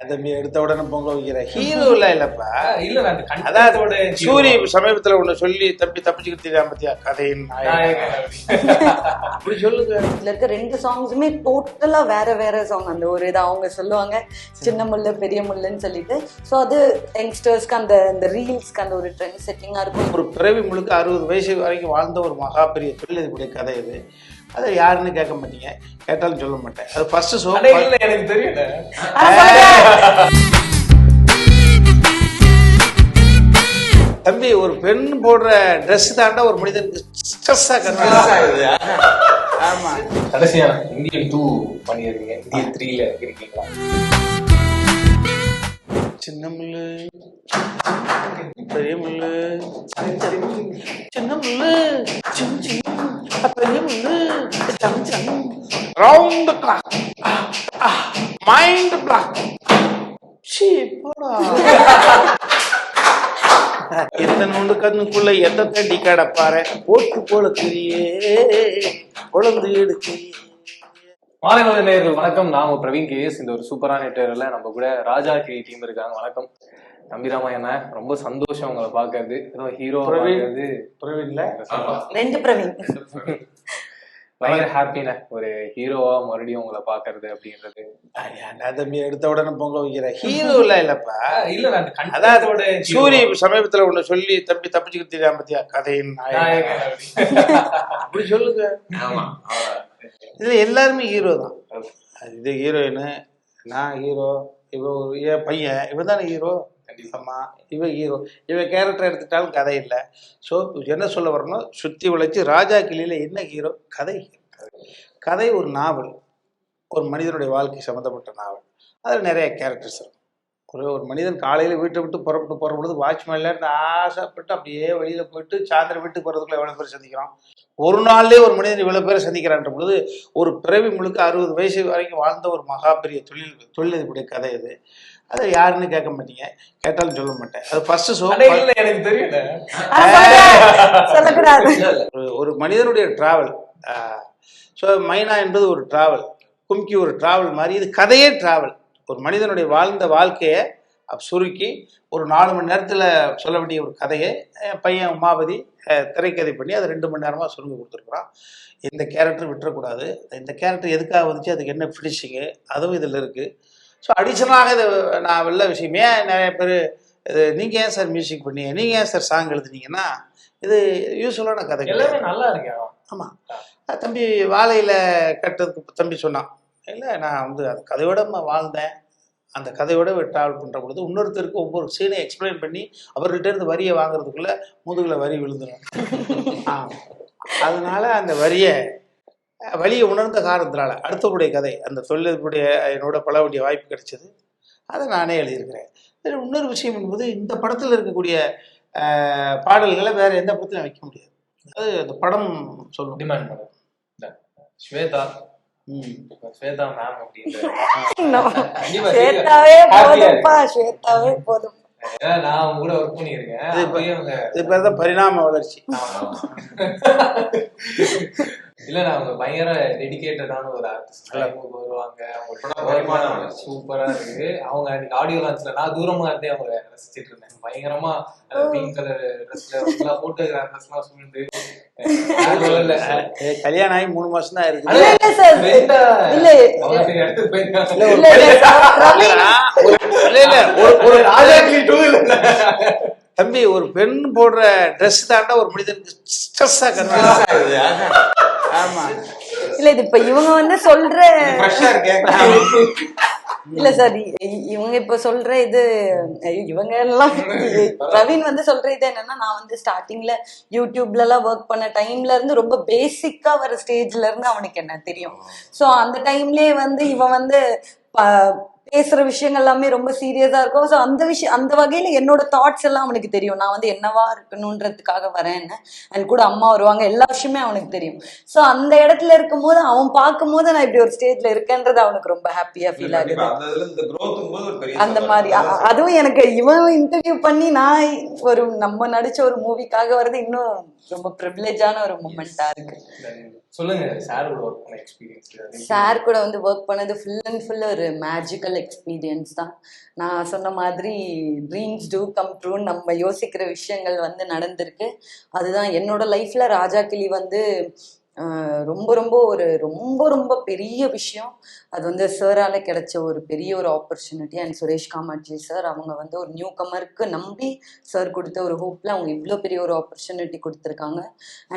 தம்பி எடுத்த உடனே பொங்க வைக்கிற ஹீரோ இல்ல இல்லப்பா. இல்ல நான் அந்த அதான் கண்டத்தோட சூரி சமீபத்துல ஒண்ணு சொல்லி தம்பி தப்பிச்சுக்கிட்டு பத்தியா? கதையின் நாயகன். அப்படி சொல்லுங்க. இதுல இருக்க ரெண்டு சாங்ஸுமே டோட்டலா வேற வேற சாங் அந்த ஒரு இது அவங்க சொல்லுவாங்க. சின்ன முள்ளு பெரிய முள்ளுன்னு சொல்லிட்டு. ஸோ அது யங்ஸ்டர்ஸ்க்கு அந்த இந்த ரீல்ஸ்க்கு அந்த ஒரு ட்ரெண்ட் செட்டிங்கா இருக்கும். ஒரு பிறவி முழுக்க அறுபது வயசு வரைக்கும் வாழ்ந்த ஒரு மகா பெரிய தொழிலதிபுடைய கதை இது. அதை யாருன்னு கேட்க மாட்டீங்க. கேட்டாலும் சொல்ல மாட்டேன். அது ஃபர்ஸ்ட் ஷோ இல்ல எனக்கு தெரியல தம்பி ஒரு பெண் போடுற ட்ரெஸ் தாண்டா ஒரு மனிதனுக்கு ஸ்ட்ரெஸ்ஸா கருது ஆமா. கடைசியா இந்தியன் டூ பண்ணிருக்கீங்க இந்தியன் த்ரீல இருக்கீங்களா? சின்ன முள்ளு பெரிய முள்ளு சின்ன முள்ளு சிம் சிம். பெரிய முள்ளு சம் சம் ரவுண்ட் கிளாக். மைண்ட் பிளாக் எத்தனை நோண்டு கண்ணுக்குள்ள எத்த தண்டி கடப்பாரு? போட்டு போல தெரியே. குழந்தை எடுக்கிறியே மாலை நேயர்கள் வணக்கம். நான் பிரவீன் கேஎஸ் இந்த ஒரு சூப்பரான நெட்வொர்க்ல நம்ம கூட ராஜா கே. டீம் இருக்காங்க. வணக்கம். நம்பிராமா என்ன ரொம்ப சந்தோஷம் உங்களை பாக்குறது ஏதோ ஹீரோ பிரவீன். புரியல ரெண்டு பிரவீன். பயங்கர ஹாப்பின ஒரு ஹீரோவா மறுபடியும் உங்களை பாக்குறது அப்படின்றது. தம்பி எடுத்த உடனே பொங்க வைக்கிற ஹீரோ இல்ல இல்லப்பா. இல்ல நான் அந்த அதான் கண்டத்தோட சூரி சமீபத்துல ஒண்ணு சொல்லி தம்பி தப்பிச்சுக்கிட்டு பத்தியா? கதையின் நாயகன். அப்படி சொல்லுங்க. ஆமா இதுல எல்லாருமே ஹீரோ தான். இது ஹீரோயின் நான் ஹீரோ இவ ஒரு என் பையன் இவன் தானே ஹீரோ ஆமா இவன் ஹீரோ இவன் கேரக்டர் எடுத்துட்டாலும் கதை இல்லை. ஸோ என்ன சொல்ல வரணும் சுத்தி வளைச்சு ராஜா கிளியில என்ன ஹீரோ கதை கதை ஒரு நாவல். ஒரு மனிதனுடைய வாழ்க்கை சம்மந்தப்பட்ட நாவல். அதில் நிறைய கேரக்டர்ஸ் இருக்கும் ஒரு ஒரு மனிதன் காலையில் வீட்டை விட்டு புறப்பட்டு போகிற பொழுது வாட்ச்மேன்ல இருந்து ஆசைப்பட்டு அப்படியே வெளியில் போயிட்டு சாயந்தரம் வீட்டுக்கு போகிறதுக்குள்ள எவ்வளோ பேர் சந்திக்கிறோம்? ஒரு நாள்லேயே ஒரு மனிதன் இவ்வளோ பேரை சந்திக்கிறான்ற பொழுது ஒரு பிறவி முழுக்க அறுபது வயசு வரைக்கும் வாழ்ந்த ஒரு மகா பெரிய தொழில் தொழிலதிபுடைய கதை இது. அதை யாருன்னு கேட்க மாட்டீங்க? கேட்டாலும் சொல்ல மாட்டேன். அது ஃபர்ஸ்ட் இல்ல எனக்கு தெரியல சொல்லக்கூடாது. ஒரு மனிதனுடைய டிராவல் ஸோ மைனா என்பது ஒரு டிராவல் கும்கி ஒரு டிராவல் மாதிரி. இது கதையே டிராவல் ஒரு மனிதனுடைய வாழ்ந்த வாழ்க்கையை சுருக்கி ஒரு நாலு மணி நேரத்தில் சொல்ல வேண்டிய ஒரு கதையை பையன் உமாபதி திரைக்கதை பண்ணி அதை ரெண்டு மணி நேரமாக சுருங்கி கொடுத்துருக்குறான். இந்த கேரக்டர் விட்டுறக்கூடாது. இந்த கேரக்டர் எதுக்காக வந்துச்சு? அதுக்கு என்ன ஃபினிஷிங்கு அதுவும் இதில் இருக்குது ஸோ அடிஷனலாக இது நான் வெளில விஷயம். நிறைய பேர் இது நீங்கள் ஏன் சார் மியூசிக் பண்ணி நீங்கள் ஏன் சார் சாங் எழுதுனீங்கன்னா இது யூஸ்வலான கதை. எல்லாமே நல்லா இருக்கேன் ஆமாம் தம்பி வாழையில் கட்டுறதுக்கு தம்பி சொன்னான். இல்லை நான் வந்து அந்த கதையோட வாழ்ந்தேன். அந்த கதையோட ட்ராவல் பண்ணுற பொழுது இன்னொருத்தருக்கு ஒவ்வொரு சீனை எக்ஸ்பிளைன் பண்ணி அவர்கிட்ட இருந்து வரியை வாங்குறதுக்குள்ள முதுகில் வரி விழுந்துடும் அதனால அந்த வரியை வழியை உணர்ந்த காரணத்தினால அடுத்தவருடைய கதை அந்த தொழிலுடைய என்னோட பழக வேண்டிய வாய்ப்பு கிடைச்சது. அதை நானே எழுதியிருக்கிறேன். இன்னொரு விஷயம் என்பது இந்த படத்தில் இருக்கக்கூடிய பாடல்களை வேற எந்த படத்திலும் வைக்க முடியாது. அது அந்த படம் சொல்லும். டிமாண்ட் படம். ஸ்வேதா. ஸ்வேதா மேம் ஸ்வேதாவே போதும். நான் அவங்க கூட ஒர்க் பண்ணியிருக்கேன். பரிணாம வளர்ச்சி. இல்ல நான் அவங்க பயங்கர டெடிகேட்டடான ஒரு ஆர்டிஸ்ட் வருவாங்க. அவங்க சூப்பரா இருக்கு. அவங்க அன்னைக்கு ஆடியோ லான்ச்ல நான் தூரமா இருந்தே அவங்க ரசிச்சிட்டு இருந்தேன். பயங்கரமா பிங்க் கலர் ட்ரெஸ்ல எல்லாம் போட்டோகிராஃபர்ஸ் எல்லாம் ஏ, கல்யாணம் ஆகி மூணு மாசம் தான் இருக்கு தம்பி ஒரு பெண் போடுற ட்ரெஸ் தாண்டா ஒரு மனிதனுக்கு ஸ்ட்ரெஸ்ஸா கருது ஆமா. இல்ல இது இப்ப இவங்க வந்து சொல்ற இல்ல சார் இவங்க இப்ப சொல்ற இது இவங்க எல்லாம் பிரவீன் வந்து சொல்ற இது என்னன்னா நான் வந்து ஸ்டார்டிங்ல யூடியூப்ல எல்லாம் ஒர்க் பண்ண டைம்ல இருந்து ரொம்ப பேசிக்கா வர ஸ்டேஜ்ல இருந்து அவனுக்கு என்ன தெரியும். சோ அந்த டைம்லயே வந்து இவன் வந்து பேசுற விஷயங்கள் எல்லாமே ரொம்ப சீரியஸா இருக்கும். ஸோ அந்த விஷயம் அந்த வகையில என்னோட தாட்ஸ் எல்லாம் அவனுக்கு தெரியும். நான் வந்து என்னவா இருக்கணுன்றதுக்காக வரேன்னு. அண்ட் கூட அம்மா வருவாங்க எல்லா விஷயமே அவனுக்கு தெரியும். ஸோ அந்த இடத்துல இருக்கும்போது அவன் பார்க்கும்போது நான் இப்படி ஒரு ஸ்டேஜ்ல இருக்கேன்றது அவனுக்கு ரொம்ப ஹாப்பியா ஃபீல் ஆகுது. அந்த. மாதிரி அதுவும் எனக்கு இவன் இன்டர்வியூ பண்ணி நான் ஒரு நம்ம நடிச்ச ஒரு மூவிக்காக வர்றது இன்னும் ரொம்ப ப்ரிவிலேஜான ஒரு மூமெண்டா இருக்கு. சொல்லுங்க சார் எக்ஸ்பீரியன்ஸ் சார் கூட வந்து ஒர்க் பண்ணது ஃபுல் அண்ட் ஃபுல் ஒரு மேஜிக்கல் எக்ஸ்பீரியன்ஸ் தான். நான் சொன்ன மாதிரி ட்ரீம்ஸ் டூ கம் ட்ரூ நம்ம யோசிக்கிற விஷயங்கள் வந்து நடந்திருக்கு. அதுதான் என்னோட லைஃப்ல ராஜா கிளி வந்து ரொம்ப ரொம்ப ஒரு ரொம்ப ரொம்ப பெரிய விஷயம். அது வந்து சாரால கிடைச்ச ஒரு பெரிய ஒரு opportunity and Suresh Kamatchi sir அவங்க வந்து ஒரு நியூ கமருக்கு நம்பி சார் கொடுத்த ஒரு ஹோப்பில் அவங்க இவ்வளோ பெரிய ஒரு ஆப்பர்ச்சுனிட்டி கொடுத்துருக்காங்க.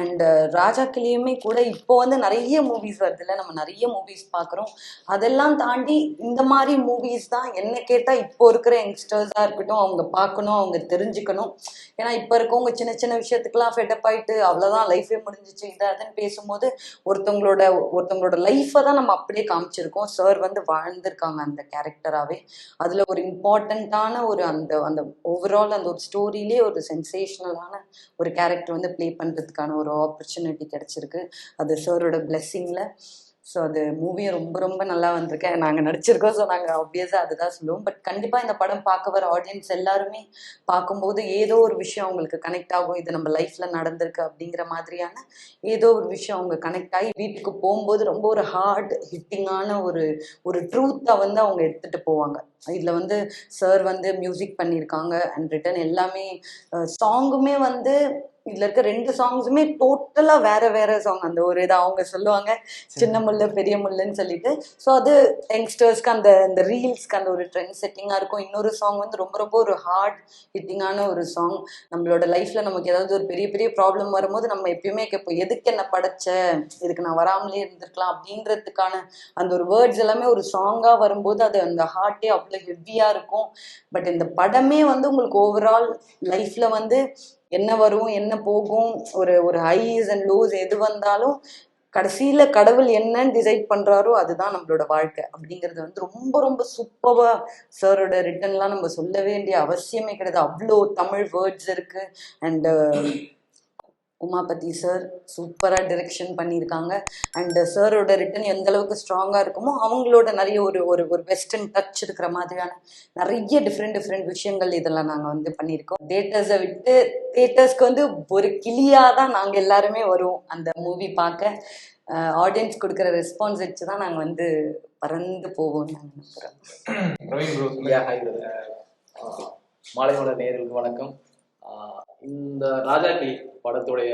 அண்ட் ராஜா கிளியுமே கூட இப்போ வந்து நிறைய மூவிஸ் வருதுல்ல. நம்ம நிறைய மூவிஸ் பார்க்குறோம். அதெல்லாம் தாண்டி இந்த மாதிரி மூவிஸ் தான் என்ன கேட்டால் இப்போ இருக்கிற யங்ஸ்டர்ஸாக இருக்கட்டும் அவங்க பார்க்கணும் அவங்க தெரிஞ்சுக்கணும். ஏன்னா இப்போ இருக்கவங்க சின்ன சின்ன விஷயத்துக்குலாம் ஃபெட்டப் ஆகிட்டு அவ்வளோதான் லைஃபே முடிஞ்சிச்சு இது அதுன்னு பேசும்போது ஒருத்தவங்களோட ஒருத்தவங்களோட லைஃப்பை தான் நம்ம அப்படியே காமிச்சிருக்கோம். சார் வந்து வாழ்ந்திருக்காங்க அந்த கேரக்டராகவே அதில் ஒரு இம்பார்ட்டண்ட்டான ஒரு அந்த அந்த ஓவரால் அந்த ஒரு ஸ்டோரியிலே ஒரு சென்சேஷனலான ஒரு கேரக்டர் வந்து ப்ளே பண்ணுறதுக்கான ஒரு ஆப்பர்ச்சுனிட்டி கிடச்சிருக்கு. அது சாரோட பிளெஸ்ஸிங்கில் ஸோ அது மூவியும் ரொம்ப ரொம்ப நல்லா வந்திருக்கு நாங்கள் நடிச்சிருக்கோம் ஸோ நாங்கள் ஆப்வியஸாக அதுதான் சொல்லுவோம். பட் கண்டிப்பாக இந்த படம் பார்க்க வர ஆடியன்ஸ் எல்லாருமே பார்க்கும்போது ஏதோ ஒரு விஷயம் அவங்களுக்கு கனெக்ட் ஆகும். இது நம்ம லைஃப்பில் நடந்திருக்கு அப்படிங்கிற மாதிரியான ஏதோ ஒரு விஷயம் அவங்க கனெக்ட் ஆகி வீட்டுக்கு போகும்போது ரொம்ப ஒரு ஹார்ட் ஹிட்டிங்கான ஒரு ஒரு ட்ரூத்தை வந்து அவங்க எடுத்துகிட்டு போவாங்க. இதில் வந்து சார் வந்து மியூசிக் பண்ணியிருக்காங்க அண்ட் ரிட்டன் எல்லாமே சாங்குமே வந்து இதில் இருக்க ரெண்டு சாங்ஸுமே டோட்டலாக வேற வேற சாங் அந்த ஒரு இது அவங்க சொல்லுவாங்க சின்ன முள்ளு பெரிய முள்ளுன்னு சொல்லிட்டு. ஸோ அது யங்ஸ்டர்ஸ்க்கு அந்த அந்த ரீல்ஸ்க்கு அந்த ஒரு ட்ரெண்ட் செட்டிங்காக இருக்கும். இன்னொரு சாங் வந்து ரொம்ப ரொம்ப ஒரு ஹார்ட் ஹிட்டிங்கான ஒரு சாங் நம்மளோட லைஃப்பில் நமக்கு ஏதாவது ஒரு பெரிய பெரிய ப்ராப்ளம் வரும்போது நம்ம எப்பயுமே கேட்போம் எதுக்கு என்ன படைச்ச? இதுக்கு நான் வராமலே இருந்திருக்கலாம். அப்படின்றதுக்கான அந்த ஒரு வேர்ட்ஸ் எல்லாமே ஒரு சாங்காக வரும்போது அது அந்த ஹார்ட்டே அவ்வளோ ஹெவியாக இருக்கும். பட் இந்த படமே வந்து உங்களுக்கு ஓவரால் லைஃப்பில் வந்து என்ன வரும் என்ன போகும் ஒரு ஒரு ஹைஸ் அண்ட் லோஸ் எது வந்தாலும் கடைசியில கடவுள் என்னன்னு டிசைட் பண்றாரோ அதுதான் நம்மளோட வாழ்க்கை. அப்படிங்கிறது வந்து ரொம்ப ரொம்ப சூப்பரா சாரோட ரிட்டன்லாம் நம்ம சொல்ல வேண்டிய அவசியமே கிடையாது. அவ்வளோ தமிழ் வேர்ட்ஸ் இருக்கு. அண்ட் உமாபதி சார் சூப்பராக டிரெக்ஷன் பண்ணியிருக்காங்க. அண்ட் சாரோட ரிட்டன் எந்த அளவுக்கு ஸ்ட்ராங்காக இருக்குமோ அவங்களோட நிறைய ஒரு ஒரு ஒரு வெஸ்டர்ன் டச் இருக்கிற மாதிரியான நிறைய டிஃப்ரெண்ட் டிஃப்ரெண்ட் விஷயங்கள் இதெல்லாம் நாங்கள் வந்து பண்ணியிருக்கோம். தேட்டர்ஸை விட்டு தேட்டர்ஸ்க்கு வந்து ஒரு கிளியாக தான் நாங்கள் எல்லாருமே வருவோம் அந்த மூவி பார்க்க. ஆடியன்ஸ் கொடுக்குற ரெஸ்பான்ஸ் வச்சு தான் நாங்கள் வந்து பறந்து போவோம்னு நாங்கள் நினைக்கிறோம் மாலையோட நேர்களுக்கு வணக்கம். இந்த ராஜாக்கி படத்துடைய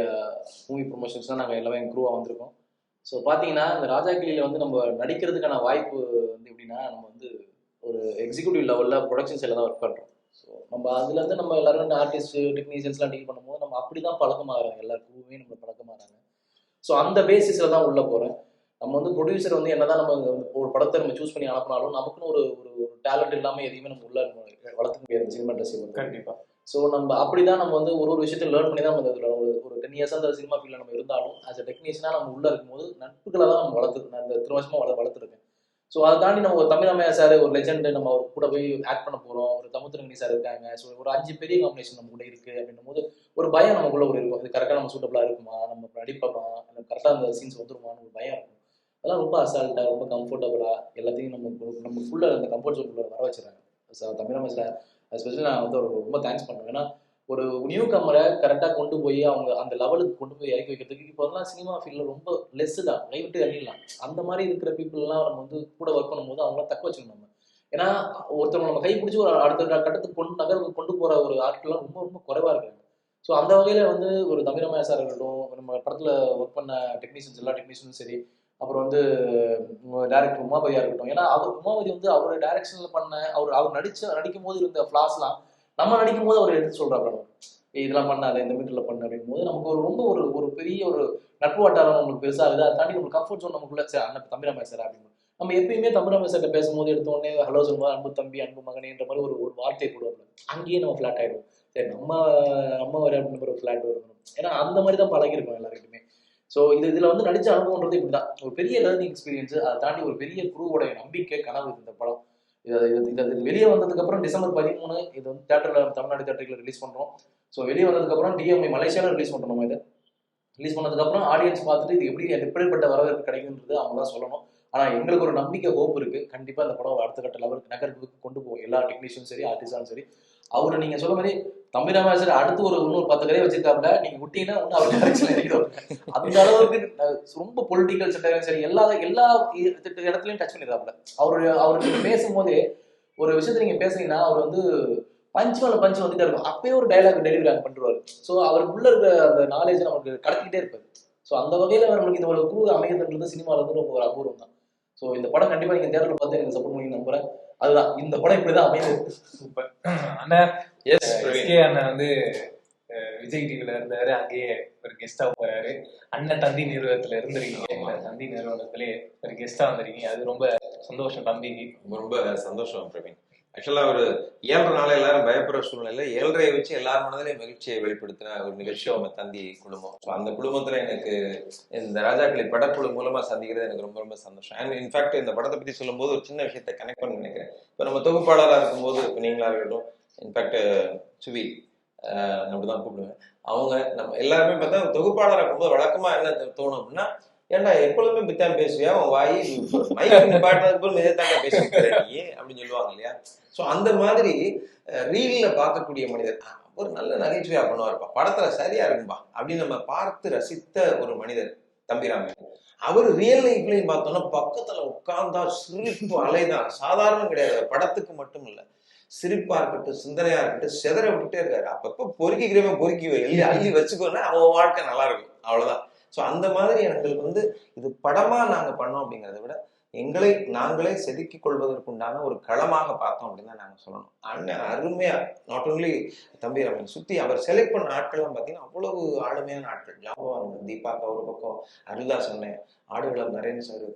மூவி ப்ரொமோஷன்ஸ் தான் நாங்கள் எல்லாமே குரூவாக வந்திருக்கோம். ஸோ பார்த்தீங்கன்னா இந்த ராஜாக்கிளியில் வந்து நம்ம நடிக்கிறதுக்கான வாய்ப்பு வந்து எப்படின்னா நம்ம வந்து ஒரு எக்ஸிக்யூட்டிவ் லெவலில் ப்ரொடக்ஷன் சைடில் தான் ஒர்க் பண்ணுறோம் ஸோ நம்ம அதுலேருந்து நம்ம எல்லாரும் ஆர்டிஸ்ட் டெக்னீஷியன்ஸ்லாம் டீல் பண்ணும்போது நம்ம அப்படி தான் பழக்கமாகறாங்க எல்லா குரூவுமே நம்ம பழக்கமாகறாங்க ஸோ அந்த பேசிஸில் தான் உள்ளே போகிறேன் நம்ம வந்து ப்ரொடியூசர் வந்து என்னதான் நம்ம ஒரு படத்தை நம்ம சூஸ் பண்ணி அனுப்பினாலும் நமக்குன்னு ஒரு ஒரு டேலண்ட் இல்லாமல் எதையுமே நம்ம உள்ள வளர்த்துக்க முடியாது. சினிமா இண்டஸ்ட்ரி கண்டிப்பாக ஸோ நம்ம அப்படிதான் நம்ம வந்து ஒரு ஒரு விஷயத்தை லேர்ன் பண்ணி தான் நம்ம அதில் ஒரு ஒரு டென் இயர்ஸாக அந்த சினிமா ஃபீல்டில் நம்ம இருந்தாலும் ஆஸ் அ டெக்னீஷியனாக நம்ம உள்ள இருக்கும்போது நட்புகளை தான் நம்ம வளர்த்து நான் இந்த இத்தனை வள வளர்த்துருக்கேன். ஸோ அதை தாண்டி நம்ம ஒரு தமிழமையா சார் ஒரு லெஜெண்ட் நம்ம அவர் கூட போய் ஆக்ட் பண்ண போகிறோம் ஒரு தமுத்திரங்கனி சார் இருக்காங்க. ஸோ ஒரு அஞ்சு பெரிய காம்பினேஷன் நம்ம கூட இருக்கு அப்படின்னும் போது ஒரு பயம் நமக்குள்ள ஒரு இருக்கும். இது கரெக்டாக நம்ம சூட்டபிளாக இருக்குமா? நம்ம நடிப்போமா? நம்ம கரெக்டாக அந்த சீன்ஸ் வந்துருமான்னு ஒரு பயம் இருக்கும். அதெல்லாம் ரொம்ப அசால்ட்டாக ரொம்ப கம்ஃபர்டபுளாக எல்லாத்தையும் நம்ம நமக்குள்ள அந்த கம்ஃபர்ட் ஜோனுக்குள்ள வர வச்சுறாங்க ஸோ தமிழ் சார் ஸ்பெஷலி நான் வந்து ஒரு ரொம்ப தேங்க்ஸ் பண்ணுவேன் ஏன்னா ஒரு நியூ கமரை கரெக்டாக கொண்டு போய் அவங்க அந்த லெவலுக்கு கொண்டு போய் இறக்கி வைக்கிறதுக்கு இப்போலாம் சினிமா ஃபீல்டில் ரொம்ப லெஸ் தான். கைவிட்டு எண்ணிடலாம் அந்த மாதிரி இருக்கிற பீப்புளெலாம் நம்ம வந்து கூட ஒர்க் பண்ணும்போது அவங்களாம் தக்க வச்சுக்கணும் நம்ம. ஏன்னா ஒருத்தவங்க நம்ம கை பிடிச்சி ஒரு அடுத்த கட்டத்துக்கு கொண்டு நகருக்கு கொண்டு போகிற ஒரு ஆட்கள்லாம் ரொம்ப ரொம்ப குறைவாக இருக்காங்க. ஸோ அந்த வகையில் வந்து ஒரு தமிழமையா சார் இருக்கட்டும் நம்ம படத்தில் ஒர்க் பண்ண டெக்னீஷியன்ஸ் எல்லா டெக்னீஷியனும் சரி அப்புறம் வந்து டேரக்டர் உமாபதியா இருக்கட்டும் ஏன்னா அவர் உமாபதி வந்து அவரோட டைரக்ஷன்ல பண்ண அவர் அவர் நடிச்ச நடிக்கும் போது இருந்த ஃபிளாஸ்லாம் நம்ம நடிக்கும் போது அவர் எடுத்து சொல்றாரு இதெல்லாம் பண்ணாத இந்த மீட்டர்ல பண்ண அப்படின் போது நமக்கு ஒரு ரொம்ப ஒரு ஒரு பெரிய ஒரு நட்பு வட்டாரம் நம்மளுக்கு பெருசாகுது அதை தாண்டி நம்ம கம்ஃபர்ட் ஜோன் நமக்குள்ள சரி அண்ணன் தமிழ் சார் அப்படின்னு நம்ம எப்பயுமே தமிழ் சார்கிட்ட பேசும்போது எடுத்தோடனே ஹலோ சொல்லுவோம் அன்பு தம்பி அன்பு மகனேன்ற மாதிரி ஒரு ஒரு வார்த்தை போடுவோம் அங்கேயே நம்ம ஃபிளாட் ஆயிடும் சரி நம்ம நம்ம வர அப்படின்ற ஒரு ஃபிளாட் வரும். ஏன்னா அந்த மாதிரி தான் பழகிருக்கோம் எல்லாருக்கிட்டுமே ஸோ இது இதில் வந்து நடிச்ச அனுபவம்ன்றது இப்படி தான் ஒரு பெரிய லேர்னிங் எக்ஸ்பீரியன்ஸ் அதை தாண்டி ஒரு பெரிய குருவோட நம்பிக்கை கனவு இந்த படம். இது இது இது வெளியே வந்ததுக்கப்புறம் டிசம்பர் பதிமூணு இது வந்து தேட்டரில் தமிழ்நாடு தேட்டரில் ரிலீஸ் பண்ணுறோம் ஸோ வெளியே வந்ததுக்கப்புறம் டிஎம்ஐ மலேசியாவில் ரிலீஸ் பண்ணுறோம் இதை. ரிலீஸ் பண்ணதுக்கப்புறம் ஆடியன்ஸ் பார்த்துட்டு இது எப்படி எப்படிப்பட்ட வரவேற்பு கிடைக்குன்றது அவங்க தான் சொல்லணும். ஆனால் எங்களுக்கு ஒரு நம்பிக்கை ஹோப் இருக்குது கண்டிப்பாக இந்த படம் அடுத்த கட்ட லெவலுக்கு நகருக்கு கொண்டு போவோம். எல்லா டெக்னீஷியனும் சரி ஆர்டிஸ்டாலும் சரி. அவரை நீங்கள் சொல்ல மாதிரி தம்பி ராமராஜர் அடுத்து ஒரு இன்னொரு பத்து கதையை வச்சிருக்காப்ல நீங்க விட்டீங்கன்னா இன்னும் அவர் டைரக்ஷன் இறங்கிடுவாங்க அந்த அளவுக்கு ரொம்ப பொலிட்டிக்கல் சட்டம் சரி எல்லா எல்லா இடத்துலயும் டச் பண்ணிடுறாப்ல அவரு அவர் பேசும்போதே ஒரு விஷயத்த நீங்க பேசுறீங்கன்னா அவர் வந்து பஞ்ச் மேல பஞ்ச் வந்துட்டே இருக்கும். அப்பயே ஒரு டைலாக் டெலிவரி அங்க பண்ணிடுவாரு. ஸோ அவருக்குள்ள இருக்கிற அந்த நாலேஜ் நமக்கு கடத்திக்கிட்டே இருப்பாரு. ஸோ அந்த வகையில நம்மளுக்கு இந்த ஒரு குழு அமைகிறதுன்றது சினிமால வந்து ரொம்ப ஒரு அபூர்வம் தான். ஸோ இந்த படம் கண்டிப்பா நீங்க தேர்தல் பார்த்து எனக்கு சப்போர்ட் பண்ணி நம்புறேன். அதுதான். இந்த படம் இப்படிதான் அமையுது. சூப்பர். அண்ணன் எஸ் எஸ்கே அண்ணன் வந்து விஜய் டிவில இருந்தாரு. அங்கேயே ஒரு கெஸ்டா போறாரு. அண்ணன் தந்தி நிறுவனத்துல இருந்திருக்கீங்க. தந்தி நிறுவனத்திலே ஒரு கெஸ்டா வந்திருக்கீங்க. அது ரொம்ப சந்தோஷம் தம்பிக்கு ரொம்ப ரொம்ப சந்தோஷம் பிரவீன் ஆக்சுவலா ஒரு ஏழரை எல்லாரும் பயப்படுற சூழ்நிலை ஏழரையை வச்சு எல்லார் மனதிலையும் மகிழ்ச்சியை வெளிப்படுத்தின ஒரு நிகழ்ச்சி நம்ம தந்தி குடும்பம். ஸோ அந்த குடும்பத்துல எனக்கு இந்த ராஜாக்களை படக்குழு மூலமா சந்திக்கிறது எனக்கு ரொம்ப ரொம்ப சந்தோஷம். அண்ட் இன்ஃபேக்ட் இந்த படத்தை பத்தி சொல்லும்போது ஒரு சின்ன விஷயத்தை கனெக்ட் பண்ண நினைக்கிறேன். இப்போ நம்ம தொகுப்பாளராக இருக்கும்போது இப்போ நீங்களா இருக்கட்டும் இன்ஃபேக்ட் சுவி ஆஹ் அப்படிதான் கூப்பிடுவேன். அவங்க நம்ம எல்லாருமே பார்த்தா தொகுப்பாளராக இருக்கும்போது வழக்கமா என்ன தோணும் அப்படின்னா ஏன்டா எப்பொழுதுமே பித்தான் பேசுவியா? அவன் வாய் மைக் பாட்டினதுக்கு போல இதே தாங்க பேசிட்டு நீ? அப்படின்னு சொல்லுவாங்க இல்லையா? ஸோ அந்த மாதிரி ரீல்ல பார்க்கக்கூடிய மனிதர் ஒரு நல்ல நகைச்சுவையா பண்ணுவாருப்பா படத்துல சரியா இருக்கும்பா அப்படின்னு நம்ம பார்த்து ரசித்த ஒரு மனிதர் தம்பிராமன். அவர் ரியல் லைஃப்லையும் பார்த்தோம்னா பக்கத்துல உட்கார்ந்தா சிரிப்பு அலைதான். சாதாரணம் கிடையாது படத்துக்கு மட்டும் இல்ல. சிரிப்பா இருக்கட்டும் சிந்தனையா இருக்கட்டும் செதற விட்டுட்டே இருக்காரு. அப்பப்ப பொறுக்கிக்கிறவன் பொறுக்கி வை, அள்ளி வச்சுக்கோன்னா அவன் வாழ்க்கை நல்லா இருக்கும். அவ்வளவுதான். ஸோ அந்த மாதிரி எங்களுக்கு வந்து இது படமா நாங்க பண்ணோம் அப்படிங்கிறத விட எங்களை நாங்களே செதுக்கிக் கொள்வதற்குண்டான ஒரு களமாக பார்த்தோம் அப்படின்னு தான் நாங்கள் சொல்லணும். அண்ணன் அருமையாக நாட் ஓன்லி தம்பி ரமன் சுத்தி அவர் செலக்ட் பண்ண ஆட்கள்லாம் பார்த்தீங்கன்னா அவ்வளவு ஆளுமையான ஆட்கள். ஞாபகம் தீபா ஒரு பக்கம் அருள்தாஸ் அண்ணன் ஆடுகளம் நரேன் சார்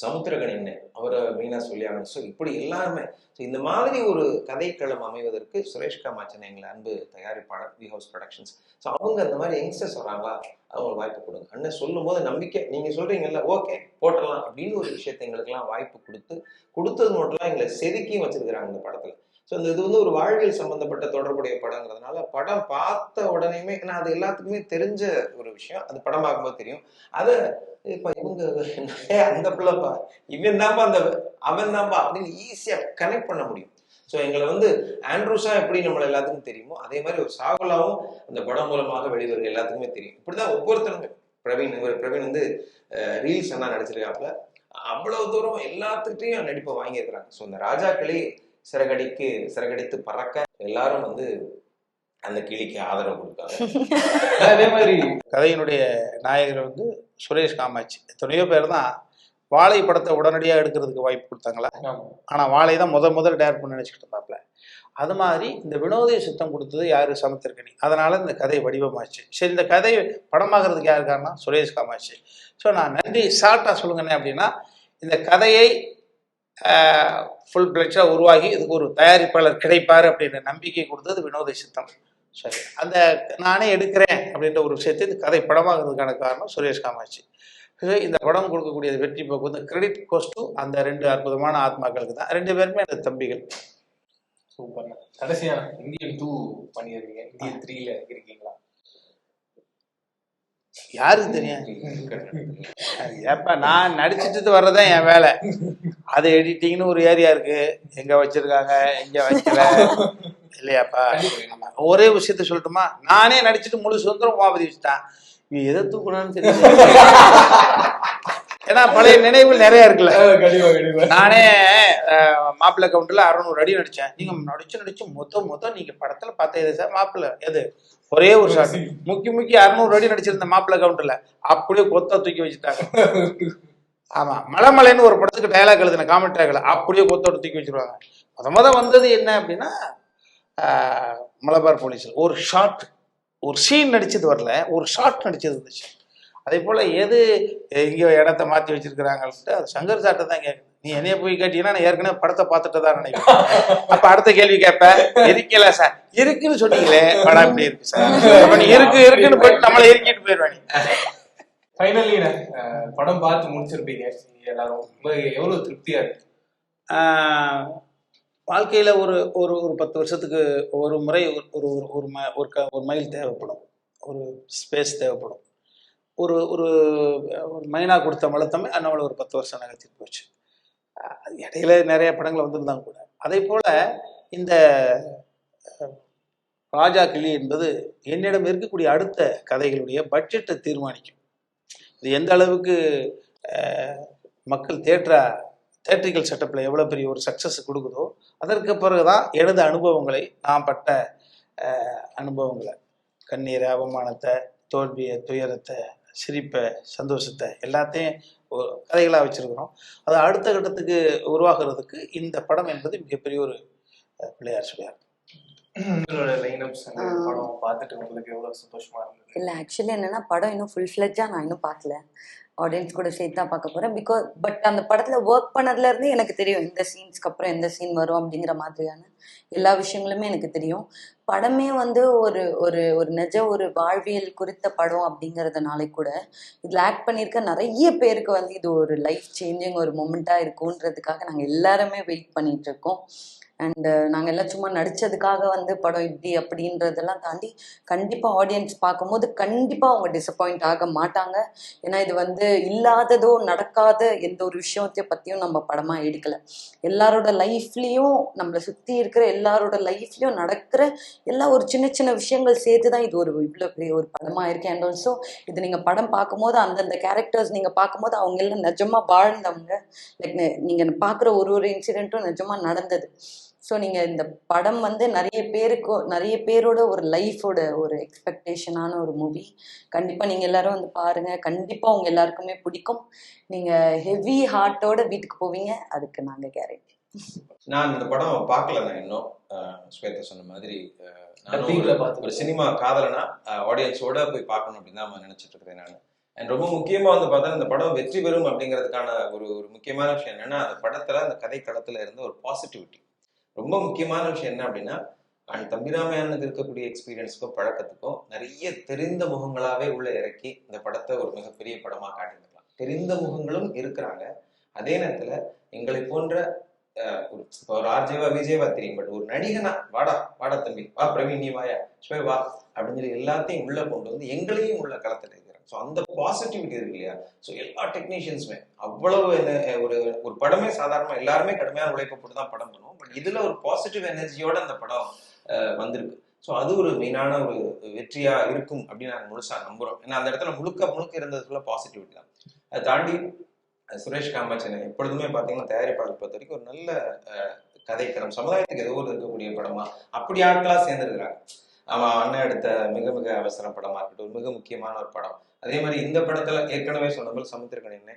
சமுத்திரகன் அவரை மெயினா சொல்லி ஸோ இப்படி எல்லாருமே ஸோ இந்த மாதிரி ஒரு கதைக்களம் அமைவதற்கு சுரேஷ் காமாச்சன் எங்களை அன்பு தயாரிப்பாளர் வி ஹவுஸ் ப்ரொடக்ஷன்ஸ் ஸோ அவங்க அந்த மாதிரி யங்ஸ்டர்ஸ் வராங்களா அவங்க வாய்ப்பு கொடுங்க. அண்ணன் சொல்லும் போது நம்பிக்கை நீங்கள் சொல்கிறீங்கல்ல ஓகே போட்டலாம் அப்படின்னு ஒரு விஷயத்தை எங்களுக்கெல்லாம் வாய்ப்பு கொடுத்து கொடுத்தது மட்டும் எங்களை செதுக்கியும் வச்சிருக்கிறாங்க இந்த படத்தில். ஸோ இந்த இது வந்து ஒரு வாழ்வியல் சம்மந்தப்பட்ட தொடர்புடைய படங்கிறதுனால படம் பார்த்த உடனேயுமே ஏன்னா அது எல்லாத்துக்குமே தெரிஞ்ச ஒரு விஷயம். அது படம் பார்க்கும்போது தெரியும். அதை இப்போ இவங்க அந்த பிள்ளைப்பா இவன் தான்ப்பா அந்த அவன் தான்ப்பா அப்படின்னு ஈஸியாக கனெக்ட் பண்ண முடியும். ஸோ எங்களை வந்து ஆண்ட்ரூஸா எப்படி நம்மளை எல்லாத்துக்கும் தெரியுமோ அதே மாதிரி ஒரு சாகுலாவும் அந்த படம் மூலமாக வெளிவருகிற எல்லாத்துக்குமே தெரியும். இப்படிதான் ஒவ்வொருத்தருமே பிரவீன் இவர் பிரவீன் வந்து ரீல்ஸ் எல்லாம் நடிச்சிருக்காப்புல. அவ்வளவு தூரம் எல்லாத்துக்கிட்டையும் நடிப்பை வாங்கியிருக்கிறாங்க. ஸோ இந்த ராஜாக்களே சிறகடிக்கு சிறகடித்து பறக்க எல்லாரும் வந்து அந்த கிளிக்கு ஆதரவு கொடுத்தாங்க அதே மாதிரி கதையினுடைய நாயகர் வந்து சுரேஷ் காமாட்சி. எத்தனையோ பேர் தான் வாழை படத்தை உடனடியாக எடுக்கிறதுக்கு வாய்ப்பு கொடுத்தாங்களா. ஆனால் வாழை தான் முத முதல் டேரக்ட் பண்ணி நினச்சிக்கிட்டு இருந்தாப்புல அது மாதிரி இந்த வினோதய சித்தம் கொடுத்தது யாரு? சமுத்திரக்கணி அதனால இந்த கதை வடிவமாச்சு. சரி இந்த கதை படமாகிறதுக்கு யார் காரணம்? சுரேஷ் காமாட்சி. ஸோ நான் நன்றி. ஷார்ட்டாக சொல்லுங்கண்ணே அப்படின்னா இந்த கதையை ஃபுல் பிளட்சாக உருவாகி இதுக்கு ஒரு தயாரிப்பாளர் கிடைப்பார் அப்படின்ற நம்பிக்கை கொடுத்தது வினோத சித்தம். சரி அந்த நானே எடுக்கிறேன் அப்படின்ற ஒரு விஷயத்தை இந்த கதை படமாகிறதுக்கான காரணம் சுரேஷ் காமாட்சி. இந்த படம் கொடுக்கக்கூடிய வெற்றி போக்கு வந்து கிரெடிட் கோஸ்ட்டும் அந்த ரெண்டு அற்புதமான ஆத்மாக்களுக்கு தான். ரெண்டு பேருமே அந்த தம்பிகள். சூப்பர் கடைசியா இந்தியன் டூ பண்ணியிருக்கீங்க இந்தியன் த்ரீல இருக்கீங்களா? யாருக்கு தெரியும்? ஏப்பா நான் நடிச்சிட்டு வர்றதான் என் வேலை. அது எடிட்டிங்னு ஒரு ஏரியா இருக்கு. எங்க வச்சிருக்காங்க எங்க வைக்கல. இல்லையாப்பா? ஒரே விஷயத்த சொல்லட்டுமா? நானே நடிச்சிட்டு முழு சுதந்திரம் உமாபதி வச்சுட்டான். நீ எதை தூக்கணும்னு தெரியல ஏன்னா பழைய நினைவுகள் நிறைய இருக்குல்ல. நானே மாப்பிள்ளை கவுண்டர்ல அறுநூறு அடி நடிச்சேன். நீங்க நடிச்சு நடிச்சு மொத்த மொத்தம் நீங்க படத்துல பார்த்தது சார் மாப்பிள்ளை. எது? ஒரே ஒரு ஷாட் முக்கி முக்கி அறுநூறு அடி நடிச்சிருந்த மாப்பிள்ளை கவுண்டர்ல அப்படியே கொத்தா தூக்கி வச்சுட்டாங்க. ஆமா மலைமலைன்னு ஒரு படத்துக்கு டயலாக் எழுதின காமெண்ட் டயலாக் அப்படியே கொத்தோட தூக்கி வச்சிருவாங்க. முத முத வந்தது என்ன அப்படின்னா மலபார் போலீஸ் ஒரு ஷாட் ஒரு சீன் நடிச்சது வரல ஒரு ஷாட் நடிச்சது இருந்துச்சு அதே போல எது எங்கேயோ இடத்த மாத்தி வச்சிருக்கிறாங்கன்ட்டு அது சங்கர் சாட்டை தான் கேட்குது நீ என்னைய போய் கேட்டீங்கன்னா நான் ஏற்கனவே படத்தை பார்த்துட்டு தான் நினைக்கிறேன் அப்ப அடுத்த கேள்வி கேட்ப இருக்கல சார். இருக்குன்னு சொன்னீங்களே படம் இப்படி இருக்கு சார்? அப்ப நீ இருக்கு இருக்குன்னு போயிட்டு நம்மளை இறுக்கிட்டு போயிடுவாங்க ஃபைனலி படம் பார்த்து முடிச்சிருப்பீங்க. எல்லாரும் எவ்வளவு திருப்தியா இருக்கு? வாழ்க்கையில ஒரு ஒரு ஒரு பத்து வருஷத்துக்கு ஒரு முறை ஒரு ஒரு ஒரு ஒரு மைல் தேவைப்படும். ஒரு ஸ்பேஸ் தேவைப்படும். ஒரு ஒரு மைனா கொடுத்த மலத்தமே நம்மளை ஒரு பத்து வருஷம் நகர்த்திட்டு போச்சு. இடையில நிறைய படங்கள் வந்திருந்தாங்க கூட. அதே போல இந்த ராஜா கிளி என்பது என்னிடம் இருக்கக்கூடிய அடுத்த கதைகளுடைய பட்ஜெட்டை தீர்மானிக்கும். இது எந்த அளவுக்கு மக்கள் தேட்டரா தேட்ரிக்கல் செட்டப்பில் எவ்வளோ பெரிய ஒரு சக்ஸஸ் கொடுக்குதோ அதற்கு பிறகு தான் எனது அனுபவங்களை நான் பட்ட அனுபவங்களை கண்ணீரை அவமானத்தை தோல்வியை துயரத்தை சிரிப்பை சந்தோஷத்தை எல்லாத்தையும் ஒரு கதைகளாக வச்சுருக்கிறோம். அது அடுத்த கட்டத்துக்கு உருவாக்குறதுக்கு இந்த படம் என்பது மிகப்பெரிய ஒரு பிள்ளையார் சுவையார் உங்களோட லைனப்ஸ் அந்த படம் பார்த்துட்டு உங்களுக்கு எவ்வளவு சந்தோஷமா இருந்தது? இல்லை ஆக்சுவலி என்னன்னா படம் இன்னும் ஃபுல் ஃப்ளெஜ்ஜாக நான் இன்னும் பார்க்கல. ஆடியன்ஸ் கூட சேர்த்து தான் பார்க்க போகிறேன் பிகாஸ் பட் அந்த படத்தில் ஒர்க் பண்ணதுலேருந்து எனக்கு தெரியும் இந்த சீன்ஸ்க்கு அப்புறம் எந்த சீன் வரும் அப்படிங்கிற மாதிரியான எல்லா விஷயங்களுமே எனக்கு தெரியும். படமே வந்து ஒரு ஒரு ஒரு நிஜ ஒரு வாழ்வியல் குறித்த படம் அப்படிங்கிறதுனால கூட இதில் ஆக்ட் பண்ணியிருக்க நிறைய பேருக்கு வந்து இது ஒரு லைஃப் சேஞ்சிங் ஒரு மொமெண்ட்டாக இருக்குன்றதுக்காக நாங்கள் எல்லாருமே வெயிட் பண்ணிகிட்ருக்கோம் அண்டு uh, நாங்கள் எல்லாம் சும்மா நடித்ததுக்காக வந்து படம் இப்படி அப்படின்றதெல்லாம் தாண்டி கண்டிப்பாக ஆடியன்ஸ் பார்க்கும்போது கண்டிப்பாக அவங்க டிசப்பாயிண்ட் ஆக மாட்டாங்க. ஏன்னா இது வந்து இல்லாததோ நடக்காத எந்த ஒரு விஷயத்தை பற்றியும் நம்ம படமாக எடுக்கலை. எல்லாரோட லைஃப்லேயும் நம்மளை சுற்றி இருக்கிற எல்லாரோட லைஃப்லேயும் நடக்கிற எல்லா ஒரு சின்ன சின்ன விஷயங்கள் சேர்த்து தான் இது ஒரு இவ்வளோ பெரிய ஒரு படமாக இருக்கு. அண்ட் ஆல்சோ இது நீங்கள் படம் பார்க்கும்போது அந்தந்த கேரக்டர்ஸ் நீங்கள் பார்க்கும்போது அவங்க எல்லாம் நிஜமாக வாழ்ந்தவங்க. லைக் நீங்கள் பார்க்குற ஒரு ஒரு இன்சிடெண்ட்டும் நிஜமாக நடந்தது. ஸோ நீங்கள் இந்த படம் வந்து நிறைய பேருக்கு நிறைய பேரோட ஒரு லைஃபோட ஒரு எக்ஸ்பெக்டேஷனான ஒரு மூவி கண்டிப்பாக நீங்கள் எல்லாரும் வந்து பாருங்கள் கண்டிப்பாக உங்கள் எல்லாருக்குமே பிடிக்கும். நீங்கள் ஹெவி ஹார்ட்டோட வீட்டுக்கு போவீங்க. அதுக்கு நாங்கள் கேரண்டி நான் இந்த படம் பார்க்கல நான் இன்னும் ஸ்வேதா சொன்ன மாதிரி நானும் ஒரு சினிமா காதலனா ஆடியன்ஸோட போய் பார்க்கணும் அப்படின்னு தான் நினைச்சிட்டு இருக்கிறேன் நான். அண்ட் ரொம்ப முக்கியமா வந்து பார்த்தா இந்த படம் வெற்றி பெறும் அப்படிங்கிறதுக்கான ஒரு ஒரு முக்கியமான விஷயம் என்னன்னா அந்த படத்துல அந்த கதை களத்துல இருந்த ஒரு பாசிட்டிவிட்டி ரொம்ப முக்கியமான விஷயம் என்ன அப்படின்னா அண்ட் தம்பிராமையானுக்கு இருக்கக்கூடிய எக்ஸ்பீரியன்ஸுக்கும் பழக்கத்துக்கும் நிறைய தெரிந்த முகங்களாவே உள்ள இறக்கி இந்த படத்தை ஒரு மிகப்பெரிய படமா காட்டியிருக்கலாம். தெரிந்த முகங்களும் இருக்கிறாங்க. அதே நேரத்துல எங்களை போன்ற ஒரு இப்போ ஒரு ஆர்ஜேவா விஜயவா தெரியும் பட் ஒரு நடிகனா வாடா வாடா தம்பி வா பிரவீன் நீ வாயா ஸ்வே வா அப்படின்னு சொல்லி எல்லாத்தையும் உள்ள கொண்டு வந்து எங்களையும் உள்ள களத்தில் இருக்கிறாங்க ஸோ அந்த பாசிட்டிவிட்டி இருக்கு இல்லையா? ஸோ எல்லா டெக்னீஷியன்ஸுமே அவ்வளவு என்ன ஒரு ஒரு படமே சாதாரணமா எல்லாருமே கடுமையான உழைப்பு போட்டு தான் படம் பண்ணுவோம். பட் இதுல ஒரு பாசிட்டிவ் எனர்ஜியோட அந்த படம் அஹ், வந்திருக்கு. ஸோ அது ஒரு மெயினான ஒரு வெற்றியா இருக்கும் அப்படின்னு நாங்கள் முழுசா நம்புறோம். ஏன்னா அந்த இடத்துல முழுக்க முழுக்க இருந்ததுக்குள்ள பாசிட்டிவிட்டி தான். அதை தாண்டி சுரேஷ் காமாட்சனை எப்பொழுதுமே பார்த்தீங்கன்னா தயாரிப்பாளர் பொறுத்த வரைக்கும் ஒரு நல்ல அஹ், கதைக்களம். சமுதாயத்துக்கு ஏதோ ஒரு இருக்கக்கூடிய படமா அப்படி ஆட்களா சேர்ந்துருக்கிறாங்க. அவன் அண்ணன் எடுத்த மிக மிக அவசர படமா இருக்கட்டும் ஒரு மிக முக்கியமான ஒரு படம். அதே மாதிரி இந்த படத்துல ஏற்கனவே சொன்ன போல் சமுத்திரக்கணின்னு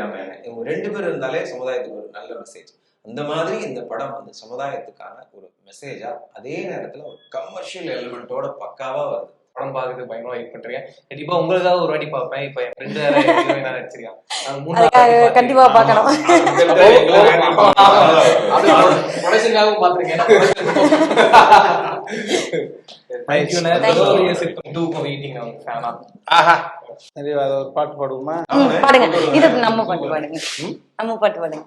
ராமாயணன் இவங்க ரெண்டு பேரும் இருந்தாலே சமுதாயத்துக்கு ஒரு நல்ல மெசேஜ் அந்த மாதிரி இந்த படம் வந்து சமுதாயத்துக்கான ஒரு மெசேஜா அதே நேரத்துல ஒரு கமர்ஷியல் எலிமெண்ட்டோட பக்காவா வருது. படம் பார்க்கறதுக்கு பயங்கரமா வெயிட் பண்றேன் கண்டிப்பா உங்களுக்காக ஒரு வாட்டி பார்ப்பேன். இப்ப என் ஃப்ரெண்டு நடிச்சிருக்கான் கண்டிப்பா பார்க்கணும். ப்ரொடக்ஷனுக்காகவும் பார்த்துருக்கேன். ஆஹா. அதை ஒரு பாட்டு பாடுவோமா? பாடுங்க. இது நம்ம பாட்டு பாடுங்க. நம்ம பாட்டு பாடுங்க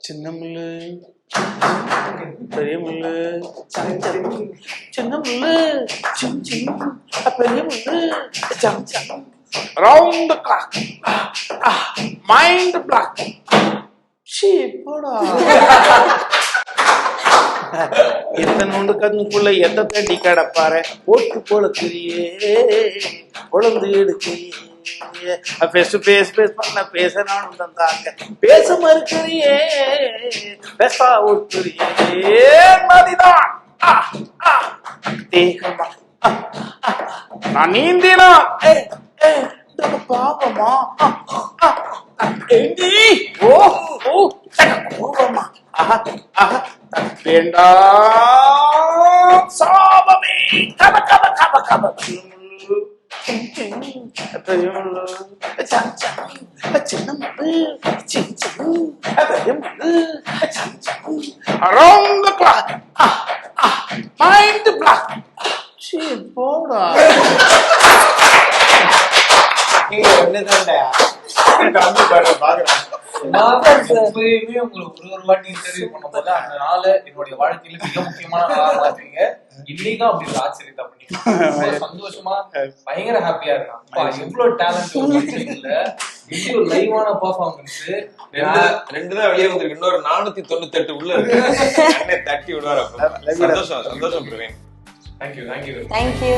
சின்ன முள்ளு பெரிய முள்ளு சின்ன முள்ளு சின் சின் பெரிய முள்ளு ஜம் ஜம் ரவுண்ட் கிளாக் மைண்ட் பிளாக் ஷீ போடா எத்தனோண்டு கண்ணுக்குள்ள எத்த தண்ணி கடப்பாரு போட்டு தெரியே குழந்தை எடுக்கிறியே பேசு பேசு பேச பண்ண பேச நானும் தந்தாக்க. பேச மறுக்கிறியே. பேசா ஒட்டுறியே. மதிதான். தேகமா நான் நீந்தினா. பாவமா? எங்கி ஓ ஓ. கோபமா. வேண்டாம் சாபமே. கப கப கப கப. Around the clock. Ah, ah, mind the block. நீங்க ஒண்ணுதான்டா. தம்பி பாடுற பாக்குறேன் நான் எப்பயுமே உங்களை ஒரு ஒரு வாட்டி இன்டர்வியூ பண்ணும்போது அந்த நாளை என்னுடைய வாழ்க்கையில மிக முக்கியமான நாளா மாத்துறீங்க. இன்னைக்கும் அப்படி ஒரு ஆச்சரியத்தை பண்ணீங்க சந்தோஷமா பயங்கர ஹாப்பியா இருக்கான் எவ்வளவு டேலண்ட் இல்ல இப்படி ஒரு லைவான பெர்ஃபார்மன்ஸ் ரெண்டு ரெண்டு தான் வெளியே வந்திருக்கு. இன்னொரு நானூத்தி தொண்ணூத்தி எட்டு உள்ள இருக்கு. அண்ணே தட்டி விடுவார் அப்ப. சந்தோஷம் சந்தோஷம் பிரவீன். Thank you thank you thank you